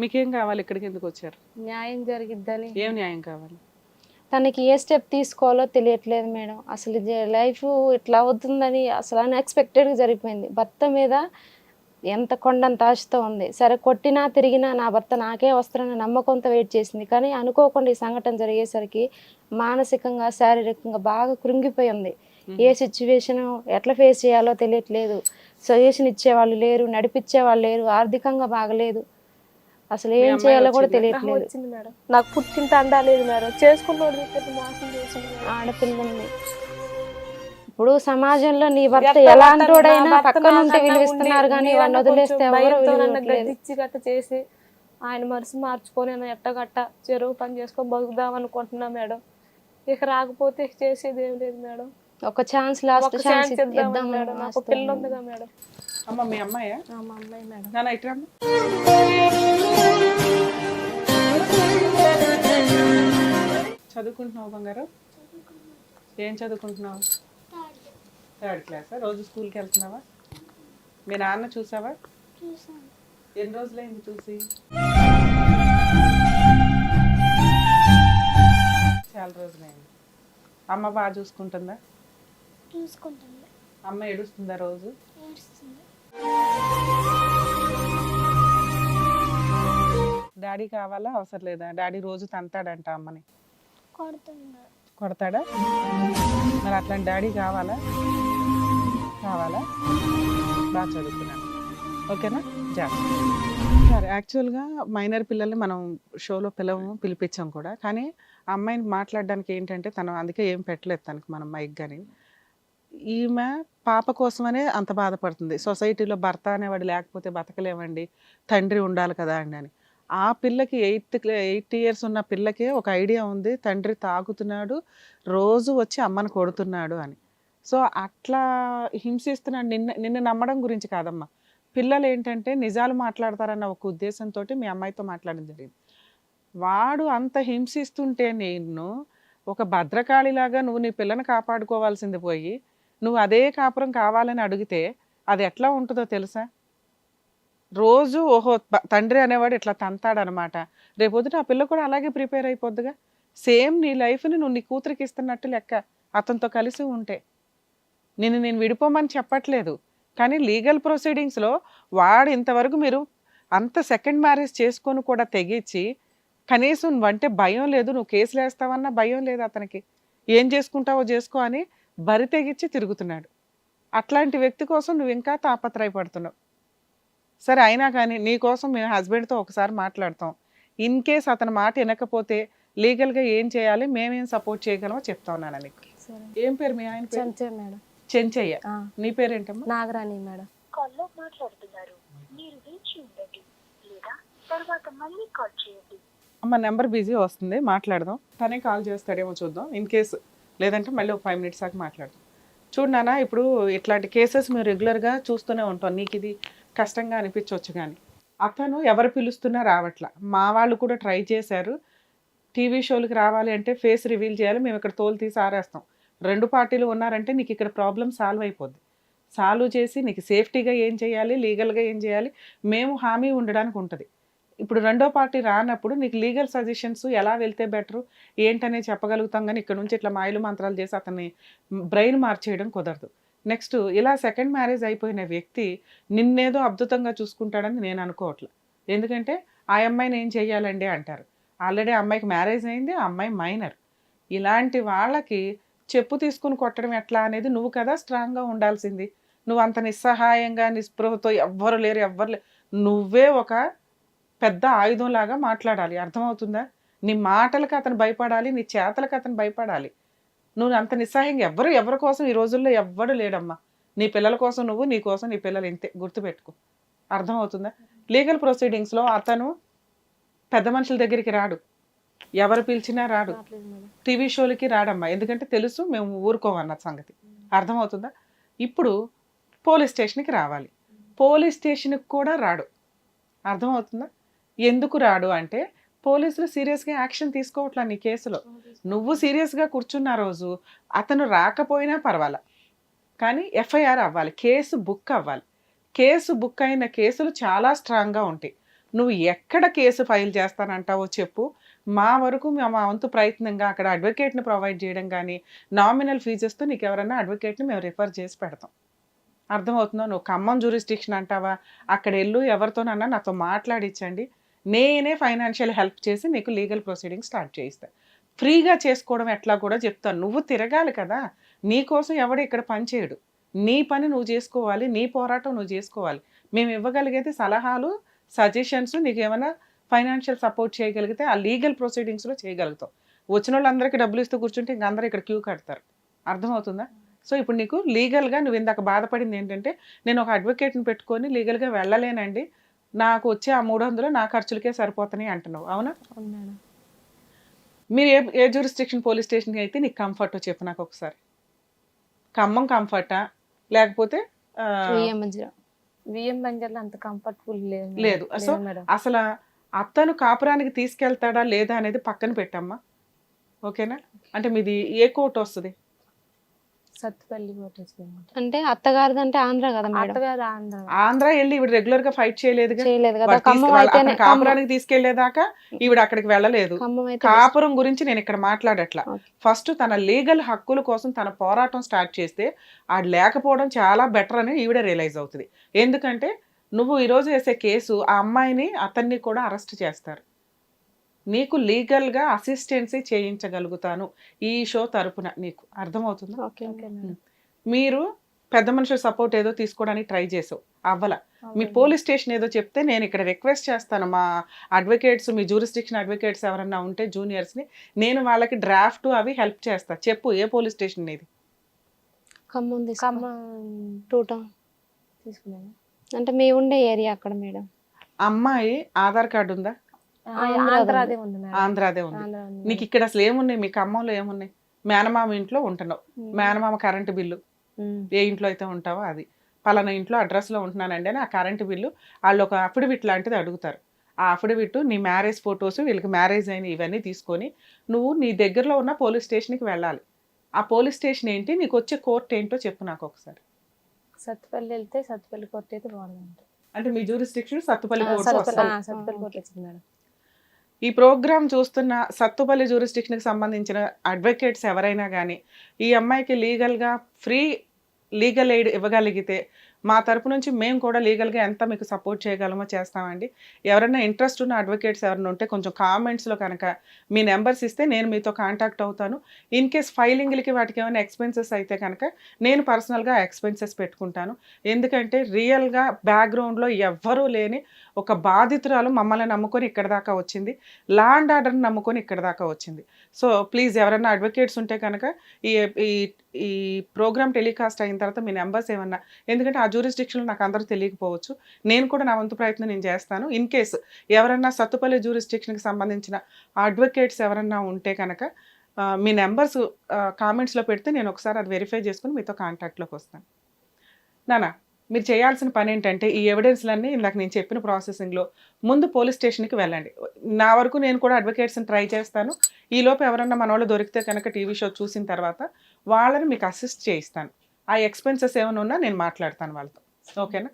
మీకేం కావాలి? ఇక్కడికి ఎందుకు వచ్చారు? న్యాయం జరిగిద్దని. ఏం న్యాయం కావాలి? తనకి ఏ స్టెప్ తీసుకోవాలో తెలియట్లేదు మేడం. అసలు లైఫ్ ఇట్లా అవుతుందని అసలు అన్ఎక్స్పెక్టెడ్గా జరిగిపోయింది. భర్త మీద ఎంత కొండంత ఆశతో ఉంది. సరే కొట్టినా తిరిగినా నా భర్త నాకే వస్తారని నమ్మకంతో వెయిట్ చేసింది. కానీ అనుకోకుండా ఈ సంఘటన జరిగేసరికి మానసికంగా శారీరకంగా బాగా కృంగిపోయి ఉంది. ఏ సిచ్యువేషన్ ఎట్లా ఫేస్ చేయాలో తెలియట్లేదు. సజెషన్ ఇచ్చేవాళ్ళు లేరు నడిపించేవాళ్ళు లేరు ఆర్థికంగా బాగలేదు. అసలు ఏం చేయాలో కూడా? తెలియట్లేదు. వచ్చింది మేడం. నాకు పుట్టింట అండాలేదు మేడం. చేసుకున్నోడు మోసం మేడం. ఆడపిల్లని. ఇప్పుడు సమాజంలో నీ భర్త ఎలాంటోడైనా పక్కన ఉంటే విలువిస్తున్నారు కానీ వాడిని వదిలేస్తే ఎవరు చేసి ఆయన మనసు మార్చుకొని ఎట్టగట్ట చెరువు పని చేసుకొని బతుకుదాం అనుకుంటున్నా మేడం. ఇక రాకపోతే చేసేది ఏం లేదు మేడం. ఒక ఛాన్స్ లాస్ట్ ఛాన్స్ ఇద్దాం మేడం. నాకు పిల్ల ఉందిగా మేడం. అమ్మ మీ అమ్మాయా? ఆ, మా అమ్మాయి మేడం. చదువుకుంటున్నావు బంగారం? ఏం చదువుకుంటున్నావు? Third class? రోజు స్కూల్కి వెళ్తున్నావా? మీ నాన్న చూసావా? ఎన్ని రోజులైంది చూసి? చాలా రోజులైంది. అమ్మ బాగా చూసుకుంటుందా? చూసుకుంటుంది. అమ్మ ఏడుస్తుందా రోజు? డాడీ కావాలా? అవసరం లేదా? డాడీ రోజు తంతాడంట అమ్మని. కొడతాడా. మరి అట్లాంటి డాడీ కావాలా? కావాలా? బాగా చదువుకున్నాను ఓకేనా? జాగ్రత్త సరే యాక్చువల్గా మైనర్ పిల్లల్ని మనం షోలో పిలవము పిలిపించాం కూడా. కానీ ఆ అమ్మాయిని మాట్లాడడానికి ఏంటంటే తను అందుకే ఏం పెట్టలేదు తనకి మనం మైక్ కానీ ఈమె పాప కోసమనే అంత బాధపడుతుంది. సొసైటీలో భర్త అనేవాడు లేకపోతే బతకలేమండి. తండ్రి ఉండాలి కదా అండి అని. ఆ పిల్లకి ఎయిత్ ఎయిట్ ఇయర్స్ ఉన్న పిల్లకే ఒక ఐడియా ఉంది. తండ్రి తాగుతున్నాడు రోజు వచ్చి అమ్మని కొడుతున్నాడు అని. సో అట్లా హింసిస్తున్నాడు. నిన్న నిన్ను నమ్మడం గురించి కాదమ్మా. పిల్లలు ఏంటంటే నిజాలు మాట్లాడతారన్న ఒక ఉద్దేశంతో మీ అమ్మాయితో మాట్లాడడం జరిగింది. వాడు అంత హింసిస్తుంటే నేను ఒక భద్రకాళిలాగా నువ్వు నీ పిల్లని కాపాడుకోవాల్సింది పోయి నువ్వు అదే కాపురం కావాలని అడిగితే అది ఎట్లా ఉంటుందో తెలుసా? రోజు ఓహో తండ్రి అనేవాడు ఇట్లా తంతాడనమాట. రేపొద్దున ఆ పిల్ల కూడా అలాగే ప్రిపేర్ అయిపోద్దిగా. సేమ్ నీ లైఫ్ని నువ్వు నీ కూతురికి ఇస్తున్నట్టు లెక్క అతనితో కలిసి ఉంటే. నిన్ను నేను విడిపోమని చెప్పట్లేదు. కానీ లీగల్ ప్రొసీడింగ్స్లో వాడు ఇంతవరకు మీరు అంత సెకండ్ మ్యారేజ్ చేసుకొని కూడా తెగించి కనీసం నువ్వంటే భయం లేదు నువ్వు కేసులు వేస్తావన్న భయం లేదు అతనికి. ఏం చేసుకుంటావో చేసుకో అని బరి తెగించి తిరుగుతున్నాడు. అట్లాంటి వ్యక్తి కోసం నువ్వు ఇంకా తాపత్రయపడుతున్నావు. సరే అయినా కానీ నీ కోసం మేము హస్బెండ్తో ఒకసారి మాట్లాడతాం. ఇన్ కేస్ అతని మాట వినకపోతే లీగల్గా ఏం చేయాలి మేమేం సపోర్ట్ చేయగలమో చెప్తా ఉన్నాను నీకు సరే. ఏం పేరు మీ ఆయన పేరు? చెంచే మేడం. చెంచయ్య. నీ పేరేంటమ్మా? నాగరాణి మేడం. కాల్లో మాట్లాడుతున్నారు. మీరు వేచి ఉండండి లేదా తర్వాత మళ్ళీ కాల్ చేయండి. అమ్మ నెంబర్ బిజీ వస్తుంది మాట్లాడదాం. తనే కాల్ చేస్తాడేమో చూద్దాం. ఇన్ కేస్ లేదంటే మళ్ళీ ఒక ఫైవ్ మినిట్స్ దాకా మాట్లాడదాం. చూడు నాన్న ఇప్పుడు ఇట్లాంటి కేసెస్ మేము రెగ్యులర్గా చూస్తూనే ఉంటాం. నీకు ఇది కష్టంగా అనిపించవచ్చు కానీ అతను ఎవరు పిలుస్తున్నా రావట్లా. మా వాళ్ళు కూడా ట్రై చేశారు. టీవీ షోలకి రావాలి అంటే ఫేస్ రివీల్ చేయాలి. మేము ఇక్కడ తోలు తీసి ఆరేస్తాం. రెండు పార్టీలు ఉన్నారంటే నీకు ఇక్కడ ప్రాబ్లం సాల్వ్ అయిపోద్ది. సాల్వ్ చేసి నీకు సేఫ్టీగా ఏం చేయాలి? లీగల్గా ఏం చేయాలి? మేము హామీ ఉండడానికి ఉంటుంది. ఇప్పుడు రెండో పార్టీ రానప్పుడు నీకు లీగల్ సజెషన్స్ ఎలా వెళ్తే బెటర్? ఏంటనే చెప్పగలుగుతాం కానీ ఇక్కడ నుంచి ఇట్లా మాయలు మంత్రాలు చేసి అతన్ని బ్రెయిన్ మార్చేయడం కుదరదు. నెక్స్ట్ ఇలా సెకండ్ మ్యారేజ్ అయిపోయిన వ్యక్తి నిన్నేదో అద్భుతంగా చూసుకుంటాడని నేను అనుకోవట్లే. ఎందుకంటే ఆ అమ్మాయిని ఏం చేయాలండి అంటారు. ఆల్రెడీ అమ్మాయికి మ్యారేజ్ అయింది ఆ అమ్మాయి మైనర్. ఇలాంటి వాళ్ళకి చెప్పు తీసుకుని కొట్టడం ఎట్లా అనేది నువ్వు కదా స్ట్రాంగ్గా ఉండాల్సింది. నువ్వు అంత నిస్సహాయంగా నిస్పృహతో ఎవ్వరు లేరు ఎవ్వరు లేరు. నువ్వే ఒక పెద్ద ఆయుధంలాగా మాట్లాడాలి. అర్థమవుతుందా? నీ మాటలకు అతను భయపడాలి నీ చేతలకు అతను భయపడాలి. నువ్వు అంత నిస్సహాయంగా ఎవరు ఎవరి కోసం ఈ రోజుల్లో ఎవ్వడు లేడమ్మా. నీ పిల్లల కోసం నువ్వు నీ కోసం నీ పిల్లలు ఇంతే. గుర్తుపెట్టుకో. అర్థమవుతుందా? లీగల్ ప్రొసీడింగ్స్లో అతను పెద్ద మనుషుల దగ్గరికి రాడు. ఎవరు పిలిచినా రాడు. టీవీ షోలకి రాడమ్మా. ఎందుకంటే తెలుసు మేము ఊరుకోమన్న సంగతి. అర్థమవుతుందా? ఇప్పుడు పోలీస్ స్టేషన్కి రావాలి. పోలీస్ స్టేషన్కి కూడా రాడు. అర్థమవుతుందా? ఎందుకు రాడు అంటే పోలీసులు సీరియస్గా యాక్షన్ తీసుకోవట్లా నీ కేసులో. నువ్వు సీరియస్గా కూర్చున్న రోజు అతను రాకపోయినా పర్వాలా. కానీ ఎఫ్ఐఆర్ అవ్వాలి కేసు బుక్ అవ్వాలి. కేసు బుక్ అయిన కేసులు చాలా స్ట్రాంగ్గా ఉంటాయి. నువ్వు ఎక్కడ కేసు ఫైల్ చేస్తానంటావో చెప్పు. మా వరకు మేము మా వంతు ప్రయత్నంగా అక్కడ అడ్వకేట్ని ప్రొవైడ్ చేయడం కానీ నామినల్ ఫీజెస్తో నీకు ఎవరైనా అడ్వకేట్ని మేము రిఫర్ చేసి పెడతాం. అర్థమవుతుందో? నువ్వు ఖమ్మం జూరిస్టిక్షన్ అంటావా? అక్కడ వెళ్ళు ఎవరితోనన్నా నాతో మాట్లాడించండి నేనే ఫైనాన్షియల్ హెల్ప్ చేసి నీకు లీగల్ ప్రొసీడింగ్ స్టార్ట్ చేయిస్తాను ఫ్రీగా చేసుకోవడం ఎట్లా కూడా చెప్తాను. నువ్వు తిరగాలి కదా. నీ కోసం ఎవడు ఇక్కడ పని చేయడు. నీ పని నువ్వు చేసుకోవాలి. నీ పోరాటం నువ్వు చేసుకోవాలి. మేము ఇవ్వగలిగేది సలహాలు సజెషన్స్ నీకు ఏమైనా ఫైనాన్షియల్ సపోర్ట్ చేయగలిగితే ఆ లీగల్ ప్రొసీడింగ్స్లో చేయగలుగుతావు. వచ్చిన వాళ్ళందరికీ డబ్బులు ఇస్తూ కూర్చుంటే ఇంక అందరూ ఇక్కడ క్యూ కడతారు. అర్థమవుతుందా? సో ఇప్పుడు నీకు లీగల్గా నువ్వు ఇందాక బాధపడింది ఏంటంటే నేను ఒక అడ్వకేట్ని పెట్టుకొని లీగల్గా వెళ్ళలేనండి. నాకు వచ్చే ఆ మూడు వందలు నా ఖర్చులకే సరిపోతున్నాయి అంటున్నావు. అవునా? మీరు ఏ ఏ జ్యూరిస్టిక్షన్ పోలీస్ స్టేషన్కి అయితే నీకు కంఫర్ట్ చెప్పు నాకు ఒకసారి. ఖమ్మం కంఫర్టా లేకపోతే అంత కంఫర్టబుల్ లేదు లేదు. సో, అసలు అతను కాపురానికి తీసుకెళ్తాడా లేదా అనేది పక్కన పెట్టమ్మా. ఓకేనా? అంటే మీది ఏ కోర్టు వస్తుంది? సత్తుపల్లి అంటే అత్తగారిది అంటే ఆంధ్ర కదా మేడం? అత్తగారు ఆంధ్ర. ఆంధ్ర వెళ్ళి ఈవిడ రెగ్యులర్గా ఫైట్ చేయలేదుగా? చేయలేదు కదా. ఖమ్మం అయితేనే కాపురానికి తీసుకెళ్ళేదాకా ఈవిడ అక్కడికి వెళ్ళలేదు. ఖమ్మం అయితే కాపురం గురించి నేను ఇక్కడ మాట్లాడట్లా. ఫస్ట్ తన లీగల్ హక్కుల కోసం తన పోరాటం స్టార్ట్ చేస్తే అది లేకపోవడం చాలా బెటర్ అని ఈవిడ రియలైజ్ అవుతుంది. ఎందుకంటే నువ్వు ఈరోజు వేసే కేసు ఆ అమ్మాయిని అతన్ని కూడా అరెస్ట్ చేస్తారు. నీకు లీగల్గా అసిస్టెన్సీ చేయించగలుగుతాను ఈ షో తరపున నీకు. అర్థమవుతుందా? Okay okay madam. మీరు పెద్ద మనుషుల సపోర్ట్ ఏదో తీసుకోవడానికి ట్రై చేసావు. అవ్వల. మీ పోలీస్ స్టేషన్ ఏదో చెప్తే నేను ఇక్కడ రిక్వెస్ట్ చేస్తాను. మా అడ్వకేట్స్ మీ జూరిస్టిక్షన్ అడ్వకేట్స్ ఎవరన్నా ఉంటే జూనియర్స్ని నేను వాళ్ళకి డ్రాఫ్ట్ అవి హెల్ప్ చేస్తా. చెప్పు ఏ పోలీస్ స్టేషన్ ఇది ఖమ్మం తీసుకున్నాను. అంటే మీ ఉండే ఏరియా అక్కడ మేడం. అమ్మాయి ఆధార్ కార్డు ఉందా? ఆంధ్రాది ఉంది ఆంధ్రాదే నీకు ఇక్కడ అసలు ఏమున్నాయి? మీ ఖమ్మంలో ఏమున్నాయి? మేనమామ ఇంట్లో ఉంటున్నావు. మేనమామ కరెంటు బిల్లు. ఏ ఇంట్లో అయితే ఉంటావో అది. పలానా ఇంట్లో అడ్రస్లో ఉంటున్నానండి అని ఆ కరెంటు బిల్లు వాళ్ళు ఒక అఫిడవిట్ లాంటిది అడుగుతారు. ఆ అఫిడవిట్ నీ మ్యారేజ్ ఫొటోస్ వీళ్ళకి మ్యారేజ్ అయిన ఇవన్నీ తీసుకొని నువ్వు నీ దగ్గరలో ఉన్న పోలీస్ స్టేషన్కి వెళ్ళాలి. ఆ పోలీస్ స్టేషన్ ఏంటి? నీకు వచ్చే కోర్ట్ ఏంటో చెప్పు నాకు ఒకసారి. సత్తుపల్లి వెళ్తే సత్తుపల్లి కొట్టు అయితే బాగుంది అంటే మీ jurisdiction Sathupalli court Sathupalli court వచ్చింది మేడం. ఈ ప్రోగ్రామ్ చూస్తున్న సత్తుపల్లి జ్యూరిస్టిక్షన్కి సంబంధించిన అడ్వకేట్స్ ఎవరైనా కానీ ఈ అమ్మాయికి లీగల్గా ఫ్రీ లీగల్ ఎయిడ్ ఇవ్వగలిగితే మా తరపు నుంచి మేము కూడా లీగల్గా ఎంత మీకు సపోర్ట్ చేయగలమో చేస్తామండి. ఎవరైనా ఇంట్రెస్ట్ ఉన్న అడ్వకేట్స్ ఎవరైనా ఉంటే కొంచెం కామెంట్స్లో కనుక మీ నెంబర్స్ ఇస్తే నేను మీతో కాంటాక్ట్ అవుతాను. ఇన్ కేస్ ఫైలింగ్లకి వాటికి ఏమైనా ఎక్స్పెన్సెస్ అయితే కనుక నేను పర్సనల్గా ఎక్స్పెన్సెస్ పెట్టుకుంటాను. ఎందుకంటే రియల్గా బ్యాక్గ్రౌండ్లో ఎవ్వరూ లేని ఒక బాధితురాలు మమ్మల్ని నమ్ముకొని ఇక్కడ దాకా వచ్చింది. ల్యాండ్ ఆర్డర్ని నమ్ముకొని ఇక్కడ దాకా వచ్చింది. సో ప్లీజ్ ఎవరైనా అడ్వకేట్స్ ఉంటే కనుక ఈ ఈ ఈ ప్రోగ్రామ్ టెలికాస్ట్ అయిన తర్వాత మీ నెంబర్స్ ఏమన్నా ఎందుకంటే జ్యూరిస్డిక్షన్లో నాకు అందరూ తెలియకపోవచ్చు. నేను కూడా నా వంతు ప్రయత్నం నేను చేస్తాను. ఇన్ కేసు ఎవరన్నా సత్తుపల్లి జ్యూరిస్డిక్షన్కి సంబంధించిన అడ్వకేట్స్ ఎవరన్నా ఉంటే కనుక మీ నెంబర్స్ కామెంట్స్లో పెడితే నేను ఒకసారి అది వెరిఫై చేసుకుని మీతో కాంటాక్ట్లోకి వస్తాను. నానా మీరు చేయాల్సిన పని ఏంటంటే ఈ ఎవిడెన్స్లన్నీ ఇందాక నేను చెప్పిన ప్రాసెసింగ్లో ముందు పోలీస్ స్టేషన్కి వెళ్ళండి. నా వరకు నేను కూడా అడ్వకేట్స్ని ట్రై చేస్తాను. ఈలోపు ఎవరన్నా మన వాళ్ళు దొరికితే కనుక టీవీ షో చూసిన తర్వాత వాళ్ళని మీకు అసిస్ట్ చేయిస్తాను. ఆ ఎక్స్పెన్సెస్ ఏమైనా ఉన్నా నేను మాట్లాడతాను వాళ్ళతో. ఓకేనా?